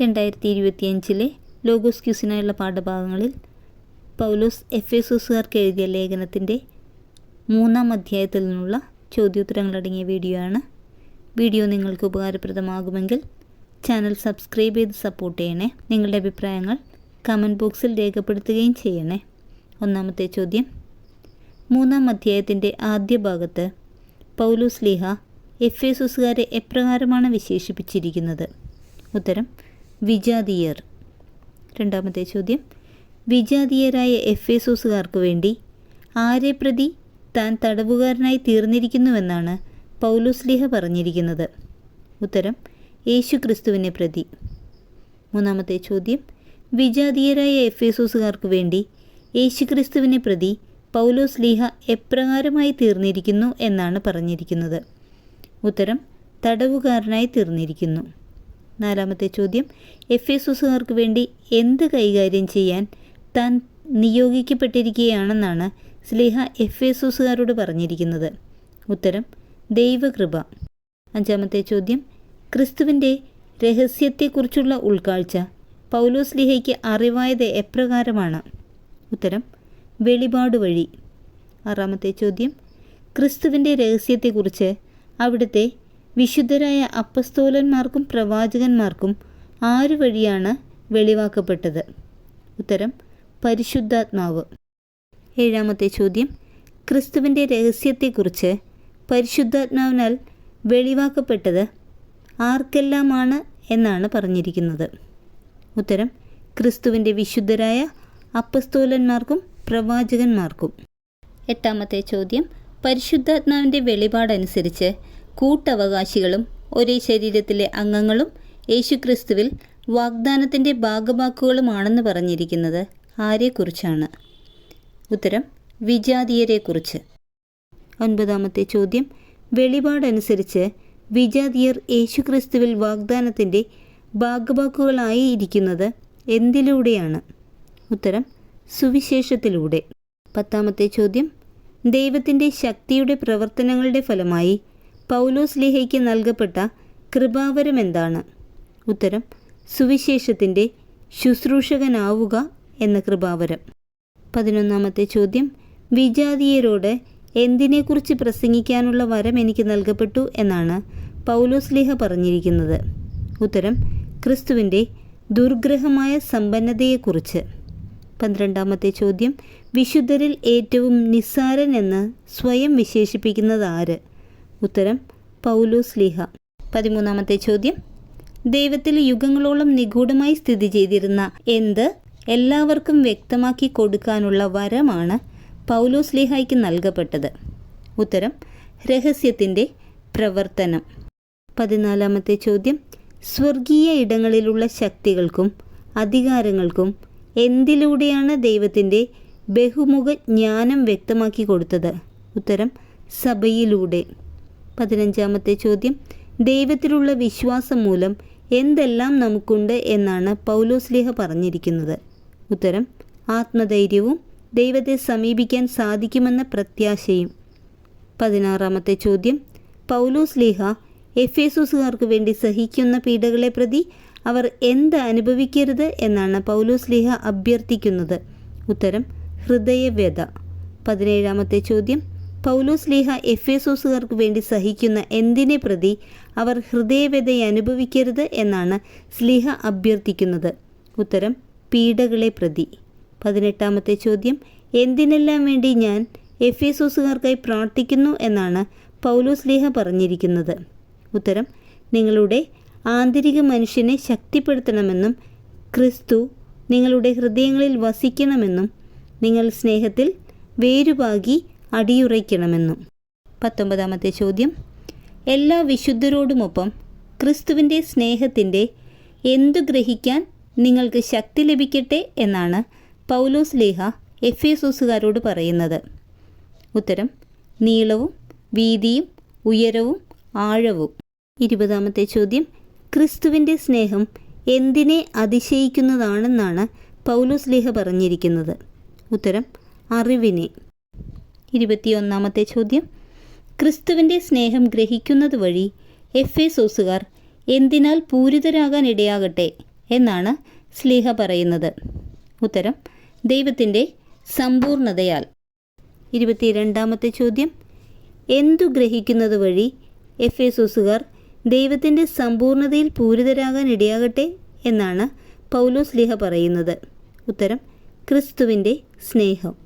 രണ്ടായിരത്തി ഇരുപത്തിയഞ്ചിലെ ലോഗോസ് ക്യൂസിനായുള്ള പാഠഭാഗങ്ങളിൽ പൗലോസ് എഫ് എസൂസുകാർക്ക് എഴുതിയ ലേഖനത്തിന്റെ മൂന്നാം അധ്യായത്തിൽ നിന്നുള്ള ചോദ്യോത്തരങ്ങളടങ്ങിയ വീഡിയോ ആണ് വീഡിയോ നിങ്ങൾക്ക് ഉപകാരപ്രദമാകുമെങ്കിൽ ചാനൽ സബ്സ്ക്രൈബ് ചെയ്ത് സപ്പോർട്ട് ചെയ്യണേ. നിങ്ങളുടെ അഭിപ്രായങ്ങൾ കമന്റ് ബോക്സിൽ രേഖപ്പെടുത്തുകയും ചെയ്യണേ. ഒന്നാമത്തെ ചോദ്യം. മൂന്നാം അധ്യായത്തിന്റെ ആദ്യ ഭാഗത്ത് പൗലോസ് ലീഹ എഫ് എസുസുകാരെ എപ്രകാരമാണ് വിശേഷിപ്പിച്ചിരിക്കുന്നത്? ഉത്തരം വിജാതീയർ. രണ്ടാമത്തെ ചോദ്യം. വിജാതീയരായ എഫ് എസോസുകാർക്ക് വേണ്ടി ആരെ പ്രതി താൻ തടവുകാരനായി തീർന്നിരിക്കുന്നുവെന്നാണ് പൗലുസ്ലിഹ ലീഹ പറഞ്ഞിരിക്കുന്നത്. ഉത്തരം യേശു ക്രിസ്തുവിനെ പ്രതി. മൂന്നാമത്തെ ചോദ്യം. വിജാതീയരായ എഫ് എസോസുകാർക്ക് വേണ്ടി യേശു ക്രിസ്തുവിനെ പ്രതി പൗലോസ് ലീഹ എപ്രകാരമായി തീർന്നിരിക്കുന്നു എന്നാണ് പറഞ്ഞിരിക്കുന്നത്. ഉത്തരം തടവുകാരനായി തീർന്നിരിക്കുന്നു. നാലാമത്തെ ചോദ്യം. എഫ് എസുസുകാർക്ക് വേണ്ടി എന്ത് കൈകാര്യം ചെയ്യാൻ താൻ നിയോഗിക്കപ്പെട്ടിരിക്കുകയാണെന്നാണ് സ്ലീഹ എഫ് എസുസുകാരോട് പറഞ്ഞിരിക്കുന്നത്. ഉത്തരം ദൈവകൃപ. അഞ്ചാമത്തെ ചോദ്യം. ക്രിസ്തുവിന്റെ രഹസ്യത്തെക്കുറിച്ചുള്ള ഉൾക്കാഴ്ച പൗലോസ് ലിഹയ്ക്ക് അറിവായത് എപ്രകാരമാണ്? ഉത്തരം വെളിപാട് വഴി. ആറാമത്തെ ചോദ്യം. ക്രിസ്തുവിന്റെ രഹസ്യത്തെക്കുറിച്ച് അവിടുത്തെ വിശുദ്ധരായ അപ്പസ്തോലന്മാർക്കും പ്രവാചകന്മാർക്കും ആരു വഴിയാണ് വെളിവാക്കപ്പെട്ടത്? ഉത്തരം പരിശുദ്ധാത്മാവ്. ഏഴാമത്തെ ചോദ്യം ക്രിസ്തുവിന്റെ രഹസ്യത്തെക്കുറിച്ച് പരിശുദ്ധാത്മാവിനാൽ വെളിവാക്കപ്പെട്ടത് ആർക്കെല്ലാമാണ് എന്നാണ് പറഞ്ഞിരിക്കുന്നത്. ഉത്തരം ക്രിസ്തുവിന്റെ വിശുദ്ധരായ അപ്പസ്തോലന്മാർക്കും പ്രവാചകന്മാർക്കും. എട്ടാമത്തെ ചോദ്യം പരിശുദ്ധാത്മാവിന്റെ വെളിപാടനുസരിച്ച് കൂട്ടവകാശികളും ഒരേ ശരീരത്തിലെ അംഗങ്ങളും യേശുക്രിസ്തുവിൽ വാഗ്ദാനത്തിന്റെ ഭാഗവാക്കുകളുമാണെന്ന് പറഞ്ഞിരിക്കുന്നത് ആരെക്കുറിച്ചാണ്? ഉത്തരം വിജാതീയരെക്കുറിച്ച്. ഒൻപതാമത്തെ ചോദ്യം വെളിപാടനുസരിച്ച് വിജാതീയർ യേശുക്രിസ്തുവിൽ വാഗ്ദാനത്തിന്റെ ഭാഗവാക്കുകളായി ഇരിക്കുന്നത് എന്തിലൂടെയാണ്? ഉത്തരം സുവിശേഷത്തിലൂടെ. പത്താമത്തെ ചോദ്യം ദൈവത്തിന്റെ ശക്തിയുടെ പ്രവർത്തനങ്ങളുടെ ഫലമായി പൗലോസ് ലിഹയ്ക്ക് നൽകപ്പെട്ട കൃപാവരം എന്താണ് ഉത്തരം സുവിശേഷത്തിന്റെ ശുശ്രൂഷകനാവുക എന്ന കൃപാവരം. പതിനൊന്നാമത്തെ ചോദ്യം വിജാതീയരോട് എന്തിനെക്കുറിച്ച് പ്രസംഗിക്കാനുള്ള വരം എനിക്ക് നൽകപ്പെട്ടു എന്നാണ് പൗലോസ് ലിഹ പറഞ്ഞിരിക്കുന്നത്. ഉത്തരം ക്രിസ്തുവിന്റെ ദുർഗ്രഹമായ സമ്പന്നതയെക്കുറിച്ച്. പന്ത്രണ്ടാമത്തെ ചോദ്യം വിശുദ്ധരിൽ ഏറ്റവും നിസ്സാരൻ എന്ന് സ്വയം വിശേഷിപ്പിക്കുന്നത് ആര്? ഉത്തരം പൗലോസ് ലീഹ. പതിമൂന്നാമത്തെ ചോദ്യം. ദൈവത്തിൽ യുഗങ്ങളോളം നിഗൂഢമായി സ്ഥിതി ചെയ്തിരുന്ന എന്ത് എല്ലാവർക്കും വ്യക്തമാക്കി കൊടുക്കാനുള്ള വരമാണ് പൗലോസ് ലീഹായ്ക്ക് നൽകപ്പെട്ടത്. ഉത്തരം രഹസ്യത്തിന്റെ പ്രവർത്തനം. പതിനാലാമത്തെ ചോദ്യം. സ്വർഗീയ ഇടങ്ങളിലുള്ള ശക്തികൾക്കും അധികാരങ്ങൾക്കും എന്തിലൂടെയാണ് ദൈവത്തിന്റെ ബഹുമുഖ ജ്ഞാനം വ്യക്തമാക്കി കൊടുത്തത്? ഉത്തരം സഭയിലൂടെ. പതിനഞ്ചാമത്തെ ചോദ്യം. ദൈവത്തിലുള്ള വിശ്വാസം മൂലം എന്തെല്ലാം നമുക്കുണ്ട് എന്നാണ് പൗലോസ്ലിഹ പറഞ്ഞിരിക്കുന്നത്. ഉത്തരം ആത്മധൈര്യവും ദൈവത്തെ സമീപിക്കാൻ സാധിക്കുമെന്ന പ്രത്യാശയും. പതിനാറാമത്തെ ചോദ്യം. പൗലോസ് ലീഹ എഫേസൂസുകാർക്ക് വേണ്ടി സഹിക്കുന്ന പീഡകളെ പ്രതി അവർ എന്ത് അനുഭവിക്കരുത് എന്നാണ് പൗലോസ് ലീഹ അഭ്യർത്ഥിക്കുന്നത്. ഉത്തരം ഹൃദയവ്യത പതിനേഴാമത്തെ ചോദ്യം. പൗലോസ് ലീഹ എഫേസോസുകാർക്ക് വേണ്ടി സഹിക്കുന്ന എന്തിനെ പ്രതി അവർ ഹൃദയവ്യതയെ അനുഭവിക്കരുത് എന്നാണ് സ്ലീഹ അഭ്യർത്ഥിക്കുന്നത്. ഉത്തരം പീഡകളെ പ്രതി. പതിനെട്ടാമത്തെ ചോദ്യം എന്തിനെല്ലാം വേണ്ടി ഞാൻ എഫേസോസുകാർക്കായി പ്രാർത്ഥിക്കുന്നു എന്നാണ് പൗലോസ് ലീഹ പറഞ്ഞിരിക്കുന്നത്. ഉത്തരം നിങ്ങളുടെ ആന്തരിക മനുഷ്യനെ ശക്തിപ്പെടുത്തണമെന്നും ക്രിസ്തു നിങ്ങളുടെ ഹൃദയങ്ങളിൽ വസിക്കണമെന്നും നിങ്ങൾ സ്നേഹത്തിൽ വേരുപാകി അടിയുറയ്ക്കണമെന്നും. പത്തൊമ്പതാമത്തെ ചോദ്യം. എല്ലാ വിശുദ്ധരോടുമൊപ്പം ക്രിസ്തുവിന്റെ സ്നേഹത്തിന്റെ എന്തു ഗ്രഹിക്കാൻ നിങ്ങൾക്ക് ശക്തി ലഭിക്കട്ടെ എന്നാണ് പൗലോസ് ലേഹ എഫ് എസോസുകാരോട് പറയുന്നത്. ഉത്തരം നീളവും വീതിയും ഉയരവും ആഴവും. ഇരുപതാമത്തെ ചോദ്യം. ക്രിസ്തുവിന്റെ സ്നേഹം എന്തിനെ അതിശയിക്കുന്നതാണെന്നാണ് പൗലോസ് ലേഹ പറഞ്ഞിരിക്കുന്നത്. ഉത്തരം അറിവിനെ. ഇരുപത്തിയൊന്നാമത്തെ ചോദ്യം. ക്രിസ്തുവിന്റെ സ്നേഹം ഗ്രഹിക്കുന്നത് വഴി എഫ് എ സോസുകാർ എന്തിനാൽ പൂരിതരാകാൻ ഇടയാകട്ടെ എന്നാണ് സ്ലീഹ പറയുന്നത്. ഉത്തരം ദൈവത്തിന്റെ സമ്പൂർണതയാൽ. ഇരുപത്തിരണ്ടാമത്തെ ചോദ്യം എന്തു ഗ്രഹിക്കുന്നത് വഴി എഫ് എ സോസുകാർ ദൈവത്തിന്റെ സമ്പൂർണതയിൽ പൂരിതരാകാൻ ഇടയാകട്ടെ എന്നാണ് പൗലോസ് ലിഹ പറയുന്നത്. ഉത്തരം ക്രിസ്തുവിന്റെ സ്നേഹം.